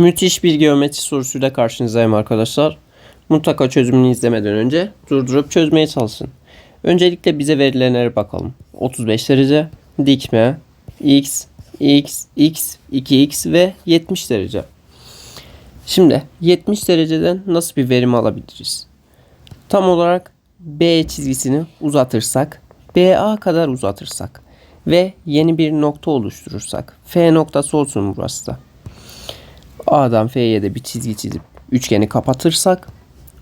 Müthiş bir geometri sorusuyla karşınızdayım arkadaşlar. Mutlaka çözümünü izlemeden önce durdurup çözmeye çalışın. Öncelikle bize verilenlere bakalım. 35 derece, dikme, x, x, x, 2x ve 70 derece. Şimdi 70 dereceden nasıl bir verim alabiliriz? Tam olarak B çizgisini uzatırsak, BA kadar uzatırsak ve yeni bir nokta oluşturursak, F noktası olsun burası da. A'dan F'ye de bir çizgi çizip üçgeni kapatırsak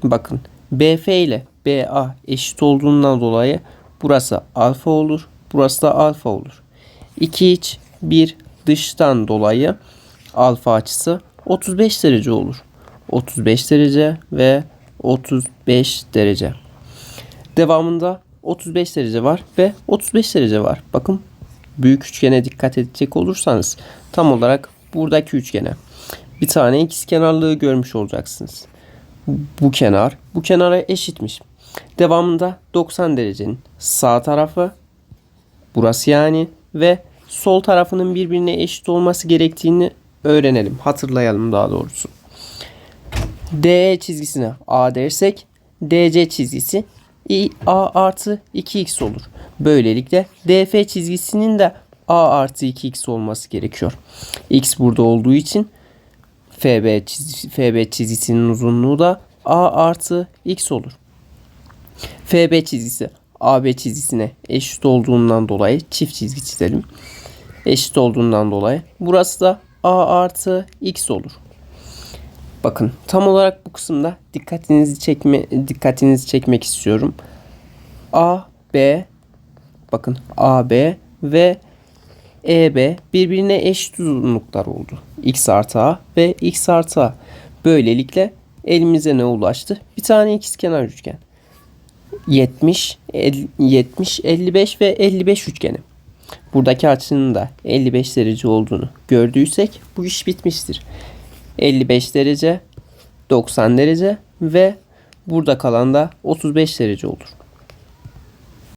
bakın BF ile BA eşit olduğundan dolayı burası alfa olur. Burası da alfa olur. İki iç bir dıştan dolayı alfa açısı 35 derece olur. 35 derece ve 35 derece. Devamında 35 derece var ve 35 derece var. Bakın büyük üçgene dikkat edecek olursanız tam olarak buradaki üçgene bir tane ikiz kenarlığı görmüş olacaksınız. Bu kenar bu kenara eşitmiş. Devamında 90 derecenin sağ tarafı burası yani ve sol tarafının birbirine eşit olması gerektiğini öğrenelim. Hatırlayalım daha doğrusu. DE çizgisine A dersek DC çizgisi A artı 2x olur. Böylelikle DF çizgisinin de A artı 2x olması gerekiyor. X burada olduğu için FB, çiz- FB çizgisinin uzunluğu da A artı X olur. FB çizgisi AB çizgisine eşit olduğundan dolayı çift çizgi çizelim. Eşit olduğundan dolayı burası da A artı X olur. Bakın tam olarak bu kısımda dikkatinizi çekme dikkatinizi çekmek istiyorum. A, B bakın AB ve EB birbirine eşit uzunluklar oldu. X artı A ve X artı A. Böylelikle elimize ne ulaştı? Bir tane ikizkenar üçgen. 70, el- 70, 55 ve 55 üçgeni. Buradaki açının da 55 derece olduğunu gördüysek bu iş bitmiştir. 55 derece, 90 derece ve burada kalan da 35 derece olur.